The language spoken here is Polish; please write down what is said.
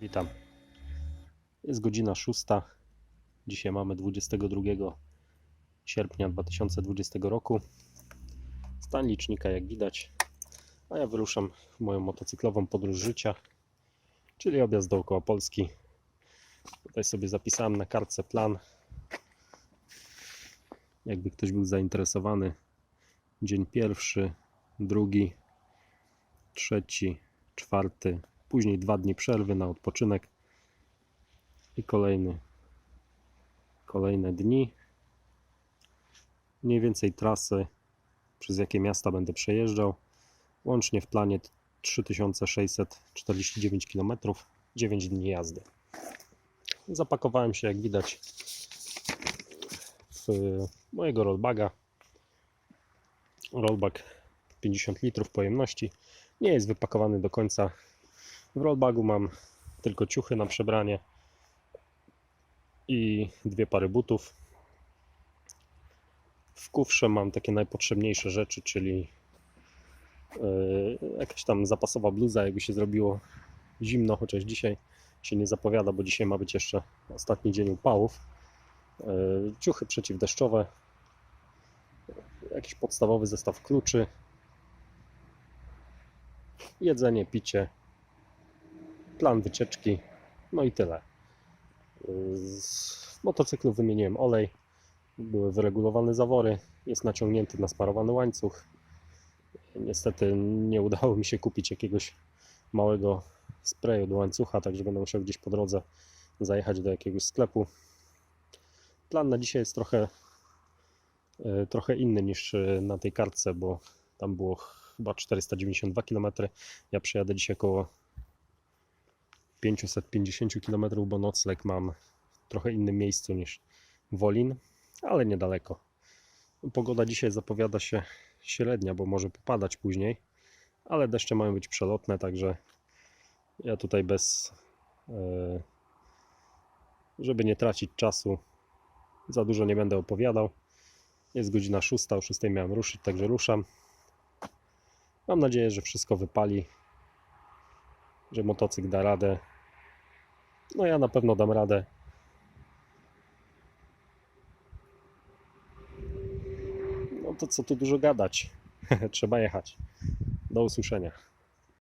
Witam. Jest godzina 6. Dzisiaj mamy 22 sierpnia 2020 roku. Stan licznika jak widać. A ja wyruszam w moją motocyklową podróż życia, czyli objazd dookoła Polski. Tutaj sobie zapisałem na kartce plan. Jakby ktoś był zainteresowany. Dzień pierwszy, drugi, trzeci, czwarty, później dwa dni przerwy na odpoczynek i kolejny, kolejne dni. Mniej więcej trasy, przez jakie miasta będę przejeżdżał. Łącznie w planie 3649 km, 9 dni jazdy. Zapakowałem się, jak widać, w mojego rollbaga. Rollbag 50 litrów pojemności. Nie jest wypakowany do końca w rollbagu mam tylko ciuchy na przebranie i dwie pary butów. W kufrze mam takie najpotrzebniejsze rzeczy, czyli yy, jakaś tam zapasowa bluza, jakby się zrobiło zimno, chociaż dzisiaj się nie zapowiada, bo dzisiaj ma być jeszcze ostatni dzień upałów. Yy, ciuchy przeciwdeszczowe, jakiś podstawowy zestaw kluczy, jedzenie, picie, plan wycieczki, no i tyle. Z motocyklu wymieniłem olej, były wyregulowane zawory, jest naciągnięty nasparowany łańcuch. Niestety nie udało mi się kupić jakiegoś małego sprayu do łańcucha, także będę musiał gdzieś po drodze zajechać do jakiegoś sklepu. Plan na dzisiaj jest trochę, e, trochę inny niż e, na tej kartce, bo tam było chyba 492 km. Ja przejadę dzisiaj około 550 km, bo nocleg mam w trochę innym miejscu niż Wolin, ale niedaleko. Pogoda dzisiaj zapowiada się średnia, bo może popadać później, ale deszcze mają być przelotne, także ja tutaj bez, e, żeby nie tracić czasu, za dużo nie będę opowiadał. Jest godzina 6, o 6 miałem ruszyć, także ruszam. Mam nadzieję, że wszystko wypali, że motocykl da radę. No ja na pewno dam radę. No to co tu dużo gadać. Trzeba jechać. Do usłyszenia.